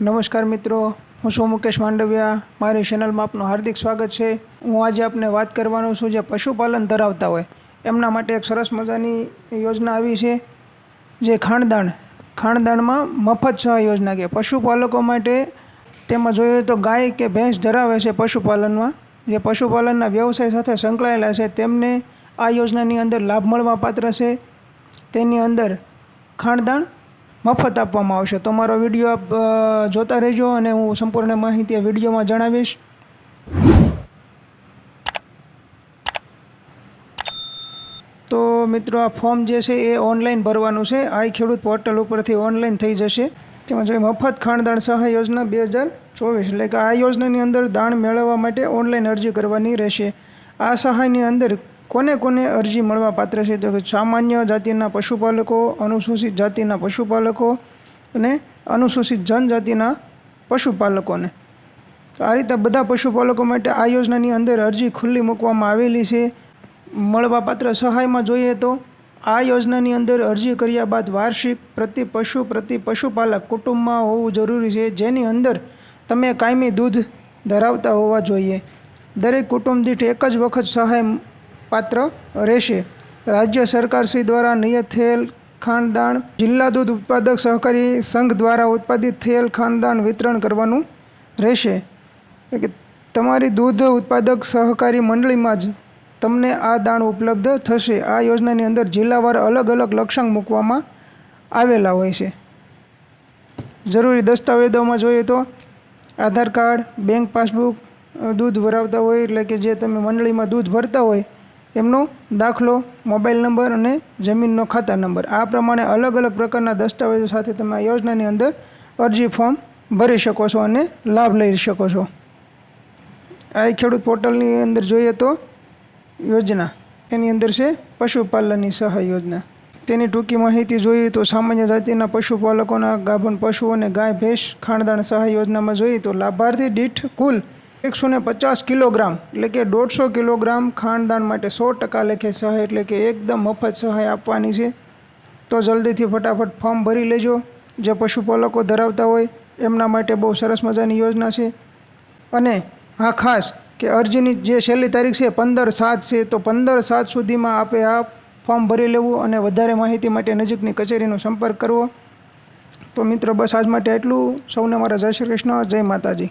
નમસ્કાર મિત્રો, હું છું મુકેશ માંડવિયા. મારી ચેનલમાં આપનું હાર્દિક સ્વાગત છે. હું આજે આપને વાત કરવાનો છું જે પશુપાલન ધરાવતા હોય. એમના માટે એક સરસ મજાની યોજના આવી છે, જે ખાણદાણ ખાણદાણમાં મફત સહાય યોજના કે પશુપાલકો માટે તેમાં જોઈએ તો ગાય કે ભેંસ ધરાવે છે પશુપાલનમાં. જે પશુપાલનના વ્યવસાય સાથે સંકળાયેલા છે, તેમને આ યોજનાની અંદર લાભ મળવા પાત્ર છે. તેની અંદર ખાણદાણ મફત આપવામાં આવશે. તો મારો વીડિયો આપ જોતા રહેજો અને હું સંપૂર્ણ માહિતી આ વિડીયોમાં જણાવીશ. તો મિત્રો, આ ફોર્મ જે છે એ ઓનલાઈન ભરવાનું છે. આઈ ખેડૂત પોર્ટલ ઉપરથી ઓનલાઈન થઈ જશે. તેમાં જોઈએ મફત ખાણદાણ સહાય યોજના બે હજાર ચોવીસ. એટલે કે આ યોજનાની અંદર દાણ મેળવવા માટે ઓનલાઈન અરજી કરવાની રહેશે. આ સહાયની અંદર કોને કોને અરજી મળવા પાત્ર છે તો સામાન્ય જાતિના પશુપાલકો, અનુસૂચિત જાતિના પશુપાલકો અને અનુસૂચિત જનજાતિના પશુપાલકોને. તો આ રીતે બધા પશુપાલકો માટે આ યોજનાની અંદર અરજી ખુલ્લી મૂકવામાં આવેલી છે. મળવાપાત્ર સહાયમાં જોઈએ તો આ યોજનાની અંદર અરજી કર્યા બાદ વાર્ષિક પ્રતિ પશુ, પ્રતિ પશુપાલક કુટુંબમાં હોવું જરૂરી છે. જેની અંદર તમે કાયમી દૂધ ધરાવતા હોવા જોઈએ. દરેક કુટુંબ દીઠ એક જ વખત સહાય પાત્ર રહેશે. રાજ્ય સરકારશ્રી દ્વારા નિયત થયેલ ખાણદાણ જિલ્લા દૂધ ઉત્પાદક સહકારી સંઘ દ્વારા ઉત્પાદિત થયેલ ખાનદાન વિતરણ કરવાનું રહેશે. કે તમારી દૂધ ઉત્પાદક સહકારી મંડળીમાં જ તમને આ દાણ ઉપલબ્ધ થશે. આ યોજનાની અંદર જિલ્લાવાર અલગ અલગ લક્ષ્યાંક મૂકવામાં આવેલા હોય છે. જરૂરી દસ્તાવેજોમાં જોઈએ તો આધાર કાર્ડ, બેંક પાસબુક દૂધ ભરાવતા હોય એટલે કે જે તમે મંડળીમાં દૂધ ભરતા હોય એમનો દાખલો, મોબાઈલ નંબર અને જમીનનો ખાતા નંબર. આ પ્રમાણે અલગ અલગ પ્રકારના દસ્તાવેજો સાથે તમે આ યોજનાની અંદર અરજી ફોર્મ ભરી શકો છો અને લાભ લઈ શકો છો. આ ખેડૂત પોર્ટલની અંદર જોઈએ તો યોજના. એની અંદર છે પશુપાલનની સહાય યોજના. તેની ટૂંકી માહિતી જોઈએ તો સામાન્ય જાતિના પશુપાલકોના ગાભણ પશુઓને ગાય, ભેંસ ખાણદાણ સહાય યોજનામાં જોઈએ તો લાભાર્થી દીઠ કુલ એકસો ને પચાસ કિલોગ્રામ, એટલે કે દોઢસો કિલોગ્રામ ખાણદાન માટે સો ટકા લેખે સહાય, એટલે કે એકદમ મફત સહાય આપવાની છે. તો જલ્દીથી ફટાફટ ફોર્મ ભરી લેજો. જે પશુપાલકો ધરાવતા હોય, એમના માટે બહુ સરસ મજાની યોજના છે. અને હા ખાસ કે અરજીની જે છેલ્લી તારીખ છે, પંદર સાત છે, તો પંદર સાત સુધીમાં આપે આ ફોર્મ ભરી લેવું અને વધારે માહિતી માટે નજીકની કચેરીનો સંપર્ક કરવો. તો મિત્રો, બસ આજ માટે એટલું સૌને મારા જય શ્રી કૃષ્ણ, જય માતાજી.